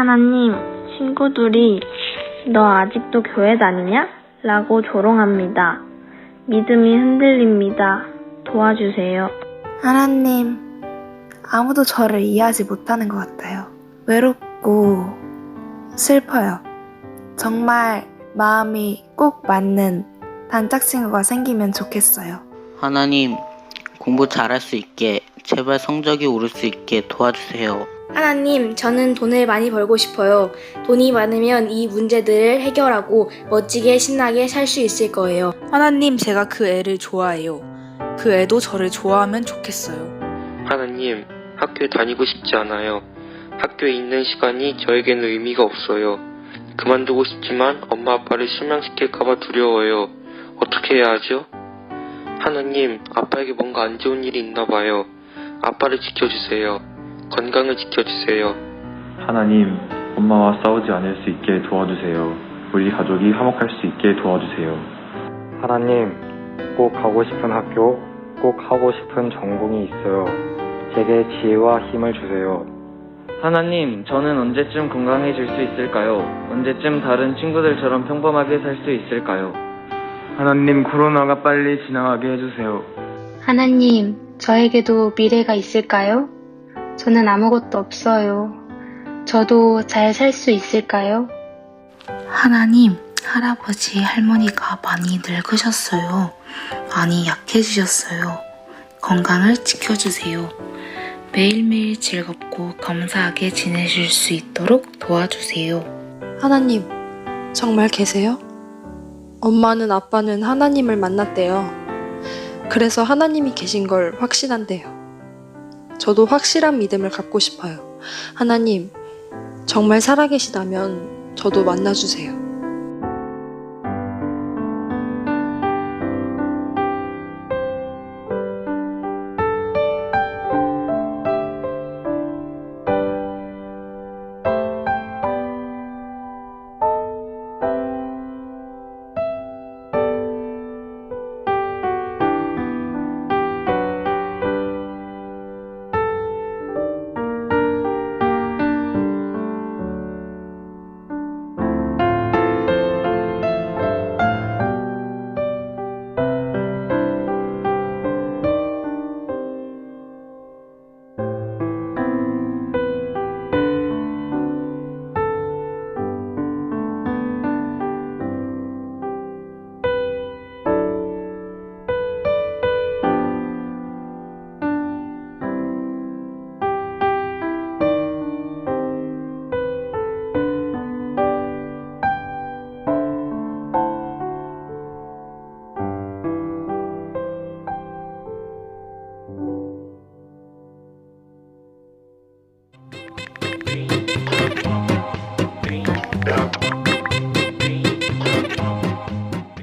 하나님, 친구들이 너 아직도 교회 다니냐? 라고 조롱합니다. 믿음이 흔들립니다. 도와주세요. 하나님, 아무도 저를 이해하지 못하는 것 같아요. 외롭고 슬퍼요. 정말 마음이 꼭 맞는 단짝 친구가 생기면 좋겠어요. 하나님, 공부 잘할 수 있게, 제발 성적이 오를 수 있게 도와주세요. 하나님, 저는 돈을 많이 벌고 싶어요. 돈이 많으면 이 문제들을 해결하고 멋지게 신나게 살 수 있을 거예요. 하나님, 제가 그 애를 좋아해요. 그 애도 저를 좋아하면 좋겠어요. 하나님, 학교에 다니고 싶지 않아요. 학교에 있는 시간이 저에게는 의미가 없어요. 그만두고 싶지만 엄마 아빠를 실망시킬까봐 두려워요. 어떻게 해야 하죠? 하나님, 아빠에게 뭔가 안 좋은 일이 있나 봐요. 아빠를 지켜주세요. 건강을 지켜주세요. 하나님, 엄마와 싸우지 않을 수 있게 도와주세요. 우리 가족이 화목할 수 있게 도와주세요. 하나님, 꼭 가고 싶은 학교, 꼭 하고 싶은 전공이 있어요. 제게 지혜와 힘을 주세요. 하나님, 저는 언제쯤 건강해질 수 있을까요? 언제쯤 다른 친구들처럼 평범하게 살 수 있을까요? 하나님, 코로나가 빨리 지나가게 해주세요. 하나님, 저에게도 미래가 있을까요? 저는 아무것도 없어요. 저도 잘 살 수 있을까요? 하나님, 할아버지, 할머니가 많이 늙으셨어요. 많이 약해지셨어요. 건강을 지켜주세요. 매일매일 즐겁고 감사하게 지내실 수 있도록 도와주세요. 하나님, 정말 계세요? 엄마는 아빠는 하나님을 만났대요. 그래서 하나님이 계신 걸 확신한대요. 저도 확실한 믿음을 갖고 싶어요. 하나님, 정말 살아계시다면 저도 만나주세요.